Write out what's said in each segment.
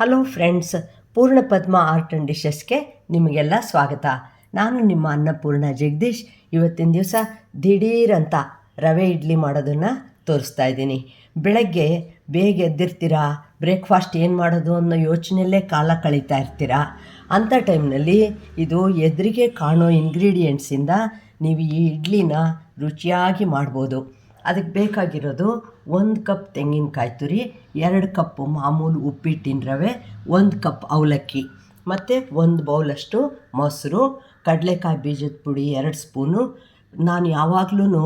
Hello friends, ಪೂರ್ಣ ಪದ್ಮ art and ಡಿಶಸ್ಗೆ ನಿಮಗೆಲ್ಲ ಸ್ವಾಗತ. ನಾನು ನಿಮ್ಮ ಅನ್ನಪೂರ್ಣ ಜಗದೀಶ್. ಇವತ್ತಿನ ದಿವಸ ದಿಢೀರ್ ಅಂತ ರವೆ ಇಡ್ಲಿ ಮಾಡೋದನ್ನು ತೋರಿಸ್ತಾ ಇದ್ದೀನಿ. ಬೆಳಗ್ಗೆ ಬೇಗ ಎದ್ದಿರ್ತೀರಾ, ಬ್ರೇಕ್ಫಾಸ್ಟ್ ಏನು ಮಾಡೋದು ಅನ್ನೋ ಯೋಚನೆಯಲ್ಲೇ ಕಾಲ ಕಳೀತಾ ಇರ್ತೀರಾ? ಅಂಥ ಟೈಮ್ನಲ್ಲಿ ಇದು ಎದುರಿಗೆ ಕಾಣೋ ಇಂಗ್ರೀಡಿಯೆಂಟ್ಸಿಂದ ನೀವು ಈ ಇಡ್ಲಿನ ರುಚಿಯಾಗಿ ಮಾಡ್ಬೋದು. ಅದಕ್ಕೆ ಬೇಕಾಗಿರೋದು ಒಂದು ಕಪ್ ತೆಂಗಿನಕಾಯಿ ತುರಿ, ಎರಡು ಕಪ್ಪು ಮಾಮೂಲು ಉಪ್ಪಿಟ್ಟಿನ ರವೆ, ಒಂದು ಕಪ್ ಅವಲಕ್ಕಿ. ಮತ್ತು ಒಂದು ಬೌಲಷ್ಟು ಮೊಸರು, ಕಡಲೆಕಾಯಿ ಬೀಜದ ಪುಡಿ ಎರಡು ಸ್ಪೂನು. ನಾನು ಯಾವಾಗಲೂ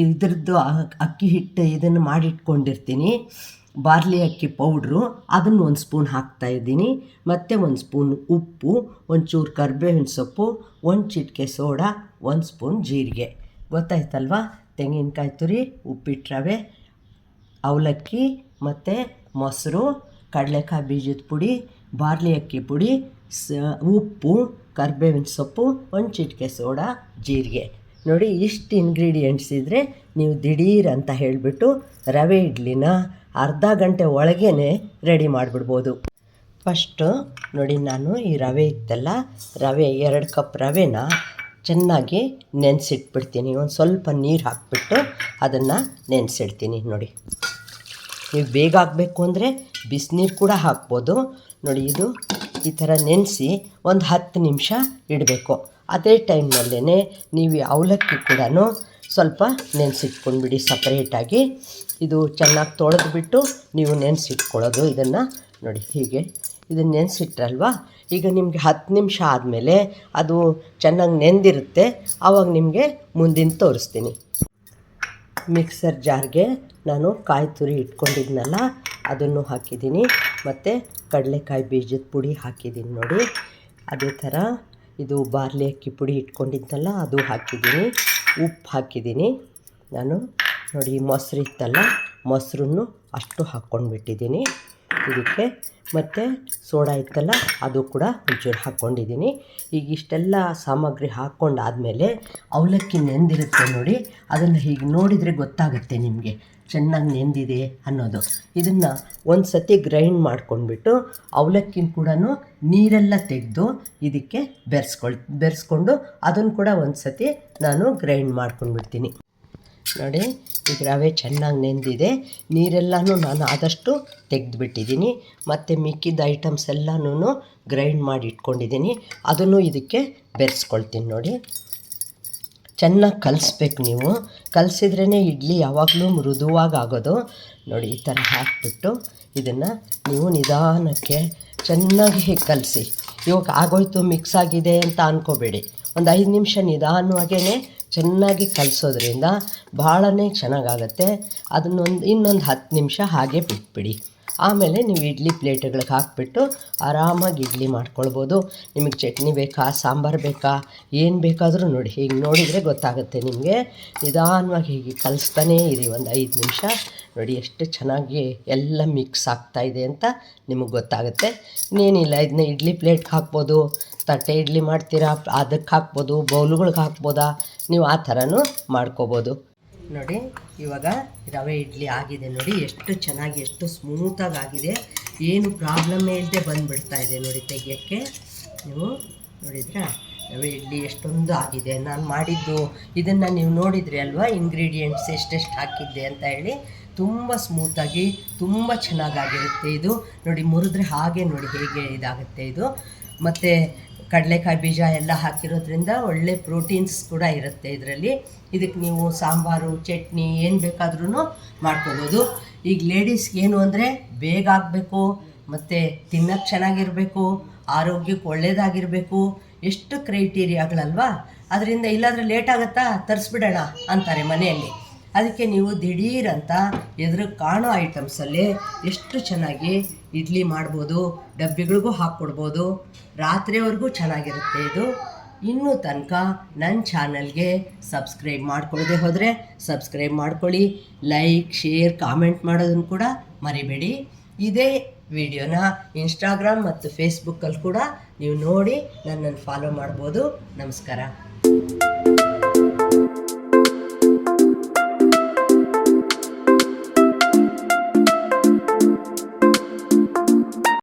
ಇದ್ರದ್ದು ಅಕ್ಕಿ ಹಿಟ್ಟು ಇದನ್ನು ಮಾಡಿಟ್ಕೊಂಡಿರ್ತೀನಿ. ಬಾರ್ಲಿ ಅಕ್ಕಿ ಪೌಡ್ರು, ಅದನ್ನು ಒಂದು ಸ್ಪೂನ್ ಹಾಕ್ತಾಯಿದ್ದೀನಿ ಮತ್ತು ಒಂದು ಸ್ಪೂನ್ ಉಪ್ಪು, ಒಂಚೂರು ಕರ್ಬೇವಿನ ಸೊಪ್ಪು, ಒಂದು ಚಿಟಿಕೆ ಸೋಡಾ, ಒಂದು ಸ್ಪೂನ್ ಜೀರಿಗೆ. ಗೊತ್ತಾಯ್ತಲ್ವಾ? ತೆಂಗಿನಕಾಯಿ ತುರಿ, ಉಪ್ಪಿಟ್ಟು ರವೆ ಅವಲಕ್ಕಿ, ಮತ್ತು ಮೊಸರು, ಕಡಲೆಕಾಯಿ ಬೀಜದ ಪುಡಿ, ಬಾರ್ಲಿ ಅಕ್ಕಿ ಪುಡಿ, ಸ, ಉಪ್ಪು, ಕರ್ಬೇವಿನ ಸೊಪ್ಪು, ಒಂದು ಚಿಟಿಕೆ ಸೋಡಾ, ಜೀರಿಗೆ. ನೋಡಿ ಇಷ್ಟು ಇಂಗ್ರೀಡಿಯೆಂಟ್ಸ್ ಇದ್ದರೆ ನೀವು ದಿಢೀರ್ ಅಂತ ಹೇಳಿಬಿಟ್ಟು ರವೆ ಇಡ್ಲಿನ ಅರ್ಧ ಗಂಟೆ ಒಳಗೇ ರೆಡಿ ಮಾಡಿಬಿಡ್ಬೋದು. ಫಸ್ಟು ನೋಡಿ ನಾನು ಈ ರವೆ ಇತ್ತಲ್ಲ, ರವೆ ಎರಡು ಕಪ್ ರವೆನ ಚೆನ್ನಾಗಿ ನೆನೆಸಿಟ್ಬಿಡ್ತೀನಿ. ಒಂದು ಸ್ವಲ್ಪ ನೀರು ಹಾಕಿಬಿಟ್ಟು ಅದನ್ನು ನೆನೆಸಿಡ್ತೀನಿ ನೋಡಿ. ನೀವು ಬೇಗ ಆಗಬೇಕು ಅಂದರೆ ಬಿಸಿನೀರು ಕೂಡ ಹಾಕ್ಬೋದು. ನೋಡಿ, ಇದು ಈ ಥರ ನೆನೆಸಿ ಒಂದು ಹತ್ತು ನಿಮಿಷ ಇಡಬೇಕು. ಅದೇ ಟೈಮ್ನಲ್ಲೇ ನೀವು ಅವಲಕ್ಕಿ ಕೂಡ ಸ್ವಲ್ಪ ನೆನೆಸಿಟ್ಕೊಂಡ್ಬಿಡಿ ಸಪ್ರೇಟಾಗಿ. ಇದು ಚೆನ್ನಾಗಿ ತೊಳೆದುಬಿಟ್ಟು ನೀವು ನೆನೆಸಿಟ್ಕೊಳ್ಳೋದು ಇದನ್ನು. ನೋಡಿ, ಹೀಗೆ ಇದನ್ನು ನೆನೆಸಿಟ್ರಲ್ವಾ? ಈಗ ನಿಮಗೆ ಹತ್ತು ನಿಮಿಷ ಆದಮೇಲೆ ಅದು ಚೆನ್ನಾಗಿ ನೆಂದಿರುತ್ತೆ. ಆವಾಗ ನಿಮಗೆ ಮುಂದಿನ ತೋರಿಸ್ತೀನಿ. ಮಿಕ್ಸರ್ ಜಾರ್ಗೆ ನಾನು ಕಾಯಿ ತುರಿ ಇಟ್ಕೊಂಡಿದ್ನಲ್ಲ, ಅದನ್ನು ಹಾಕಿದ್ದೀನಿ. ಮತ್ತು ಕಡಲೆಕಾಯಿ ಬೀಜದ ಪುಡಿ ಹಾಕಿದ್ದೀನಿ ನೋಡಿ. ಅದೇ ಥರ ಇದು ಬಾರ್ಲಿ ಅಕ್ಕಿ ಪುಡಿ ಇಟ್ಕೊಂಡಿದ್ನಲ್ಲ ಅದು ಹಾಕಿದ್ದೀನಿ. ಉಪ್ಪು ಹಾಕಿದ್ದೀನಿ. ನಾನು ನೋಡಿ ಮೊಸರು ಇತ್ತಲ್ಲ, ಮೊಸರನ್ನು ಅಷ್ಟು ಹಾಕ್ಕೊಂಡ್ಬಿಟ್ಟಿದ್ದೀನಿ. ಇದಕ್ಕೆ ಮತ್ತು ಸೋಡಾ ಇತ್ತಲ್ಲ, ಅದು ಕೂಡ ಒಂಚೂರು ಹಾಕ್ಕೊಂಡಿದ್ದೀನಿ. ಈಗ ಇಷ್ಟೆಲ್ಲ ಸಾಮಗ್ರಿ ಹಾಕ್ಕೊಂಡಾದಮೇಲೆ ಅವಲಕ್ಕಿ ನೆಂದಿರುತ್ತೆ ನೋಡಿ, ಅದನ್ನು ಹೀಗೆ ನೋಡಿದರೆ ಗೊತ್ತಾಗುತ್ತೆ ನಿಮಗೆ. ಚೆನ್ನಾಗಿ ನೆಂದಿದೆ ಅನ್ನೋದು. ಇದನ್ನು ಒಂದು ಸತಿ ಗ್ರೈಂಡ್ ಮಾಡ್ಕೊಂಡ್ಬಿಟ್ಟು ಅವಲಕ್ಕಿನ ಕೂಡ ನೀರೆಲ್ಲ ತೆಗೆದು ಇದಕ್ಕೆ ಬೆರೆಸ್ಕೊಳ್, ಬೆರೆಸ್ಕೊಂಡು ಅದನ್ನು ಕೂಡ ಒಂದು ಸತಿ ನಾನು ಗ್ರೈಂಡ್ ಮಾಡ್ಕೊಂಡ್ಬಿಡ್ತೀನಿ. ನೋಡಿ, ಈಗ ರವೆ ಚೆನ್ನಾಗಿ ನೆಂದಿದೆ. ನೀರೆಲ್ಲನೂ ನಾನು ಆದಷ್ಟು ತೆಗೆದುಬಿಟ್ಟಿದ್ದೀನಿ. ಮತ್ತು ಮಿಕ್ಕಿದ ಐಟಮ್ಸ್ ಎಲ್ಲನೂ ಗ್ರೈಂಡ್ ಮಾಡಿ ಇಟ್ಕೊಂಡಿದ್ದೀನಿ. ಅದನ್ನು ಇದಕ್ಕೆ ಬೆರೆಸ್ಕೊಳ್ತೀನಿ ನೋಡಿ. ಚೆನ್ನಾಗಿ ಕಲಿಸ್ಬೇಕು ನೀವು. ಕಲಸಿದ್ರೇ ಇಡ್ಲಿ ಯಾವಾಗಲೂ ಮೃದುವಾಗಿ ಆಗೋದು. ನೋಡಿ, ಈ ಥರ ಹಾಕ್ಬಿಟ್ಟು ಇದನ್ನು ನೀವು ನಿಧಾನಕ್ಕೆ ಚೆನ್ನಾಗಿ ಕಲಸಿ. ಇವಾಗ ಆಗೋಯ್ತು, ಮಿಕ್ಸ್ ಆಗಿದೆ ಅಂತ ಅಂದ್ಕೋಬೇಡಿ ಒಂದು ಐದು ನಿಮಿಷ ನಿಧಾನವಾಗೇ ಚೆನ್ನಾಗಿ ಕಲಿಸೋದ್ರಿಂದ ಭಾಳನೇ ಚೆನ್ನಾಗಾಗತ್ತೆ. ಅದನ್ನೊಂದು, ಇನ್ನೊಂದು ಹತ್ತು ನಿಮಿಷ ಹಾಗೆ ಬಿಟ್ಬಿಡಿ. ಆಮೇಲೆ ನೀವು ಇಡ್ಲಿ ಪ್ಲೇಟ್ಗಳಿಗೆ ಹಾಕಿಬಿಟ್ಟು ಆರಾಮಾಗಿ ಇಡ್ಲಿ ಮಾಡ್ಕೊಳ್ಬೋದು. ನಿಮಗೆ ಚಟ್ನಿ ಬೇಕಾ, ಸಾಂಬಾರು ಬೇಕಾ, ಏನು ಬೇಕಾದರೂ ನೋಡಿ. ಹೀಗೆ ನೋಡಿದರೆ ಗೊತ್ತಾಗುತ್ತೆ ನಿಮಗೆ. ನಿಧಾನವಾಗಿ ಹೀಗೆ ಕಲಿಸ್ತಾನೇ ಇರಿ ಒಂದು ಐದು ನಿಮಿಷ. ನೋಡಿ ಎಷ್ಟು ಚೆನ್ನಾಗಿ ಎಲ್ಲ ಮಿಕ್ಸ್ ಆಗ್ತಾಯಿದೆ ಅಂತ ನಿಮಗೆ ಗೊತ್ತಾಗುತ್ತೆ. ಇನ್ನೇನಿಲ್ಲ, ಇದನ್ನ ಇಡ್ಲಿ ಪ್ಲೇಟ್ಗೆ ಹಾಕ್ಬೋದು. ತಟ್ಟೆ ಇಡ್ಲಿ ಮಾಡ್ತೀರಾ, ಅದಕ್ಕೆ ಹಾಕ್ಬೋದು, ಬೌಲುಗಳ್ಗೆ ಹಾಕ್ಬೋದಾ, ನೀವು ಆ ಥರನೂ ಮಾಡ್ಕೋಬೋದು. ನೋಡಿ, ಇವಾಗ ರವೆ ಇಡ್ಲಿ ಆಗಿದೆ ನೋಡಿ, ಎಷ್ಟು ಚೆನ್ನಾಗಿ, ಎಷ್ಟು ಸ್ಮೂತಾಗಿ ಆಗಿದೆ. ಏನು ಪ್ರಾಬ್ಲಮ್ಮೇ ಇಲ್ಲದೆ ಬಂದುಬಿಡ್ತಾ ಇದೆ ನೋಡಿ ತೆಗಿಯೋಕ್ಕೆ. ನೀವು ನೋಡಿದ್ರಾ, ರವೆ ಇಡ್ಲಿ ಎಷ್ಟೊಂದು ಆಗಿದೆ. ನಾನು ಮಾಡಿದ್ದು ಇದನ್ನು ನೀವು ನೋಡಿದ್ರಿ ಅಲ್ವಾ ಇಂಗ್ರೀಡಿಯೆಂಟ್ಸ್ ಎಷ್ಟೆಷ್ಟು ಹಾಕಿದ್ದೆ ಅಂತ ಹೇಳಿ. ತುಂಬ ಸ್ಮೂತಾಗಿ, ತುಂಬ ಚೆನ್ನಾಗಾಗಿರುತ್ತೆ ಇದು. ನೋಡಿ, ಮುರಿದ್ರೆ ಹಾಗೆ ನೋಡಿ ಹೇಗೆ ಇದಾಗುತ್ತೆ ಇದು. ಮತ್ತು ಕಡಲೆಕಾಯಿ ಬೀಜ ಎಲ್ಲ ಹಾಕಿರೋದ್ರಿಂದ ಒಳ್ಳೆ ಪ್ರೋಟೀನ್ಸ್ ಕೂಡ ಇರುತ್ತೆ ಇದರಲ್ಲಿ. ಇದಕ್ಕೆ ನೀವು ಸಾಂಬಾರು, ಚಟ್ನಿ ಏನು ಬೇಕಾದ್ರೂ ಮಾಡ್ಕೋಬೋದು. ಈಗ ಲೇಡೀಸ್ಗೆ ಏನು ಅಂದರೆ ಬೇಗ ಆಗಬೇಕು, ಮತ್ತು ತಿನ್ನೋಕ್ಕೆ ಚೆನ್ನಾಗಿರಬೇಕು, ಆರೋಗ್ಯಕ್ಕೆ ಒಳ್ಳೆಯದಾಗಿರಬೇಕು ಎಷ್ಟು ಕ್ರೈಟೀರಿಯಾಗಳಲ್ವಾ? ಅದರಿಂದ ಇಲ್ಲಾಂದರೆ ಲೇಟ್ ಆಗುತ್ತಾ? ತರಿಸ್ಬಿಡೋಣ ಅಂತಾರೆ ಮನೆಯಲ್ಲಿ. ಅದಕ್ಕೆ ನೀವು ದಿಢೀರಂತ ಎದುರು ಕಾಣೋ ಐಟಮ್ಸಲ್ಲಿ ಎಷ್ಟು ಚೆನ್ನಾಗಿ ಇಡ್ಲಿ ಮಾಡ್ಬೋದು, ಡಬ್ಬಿಗಳಿಗೂ ಹಾಕ್ಕೊಡ್ಬೋದು. ರಾತ್ರಿವರೆಗೂ ಚೆನ್ನಾಗಿರುತ್ತೆ ಇದು. ಇನ್ನೂ ತನಕ ನನ್ನ ಚಾನಲ್ಗೆ ಸಬ್ಸ್ಕ್ರೈಬ್ ಮಾಡ್ಕೊಳ್ಳದೆ ಹೋದರೆ ಸಬ್ಸ್ಕ್ರೈಬ್ ಮಾಡ್ಕೊಳ್ಳಿ, ಲೈಕ್, ಶೇರ್, ಕಾಮೆಂಟ್ ಮಾಡೋದನ್ನು ಕೂಡ ಮರಿಬೇಡಿ. ಇದೇ ವಿಡಿಯೋನ ಇನ್ಸ್ಟಾಗ್ರಾಮ್ ಮತ್ತು ಫೇಸ್ಬುಕ್ಕಲ್ಲಿ ಕೂಡ ನೀವು ನೋಡಿ ನನ್ನನ್ನು ಫಾಲೋ ಮಾಡ್ಬೋದು. ನಮಸ್ಕಾರ.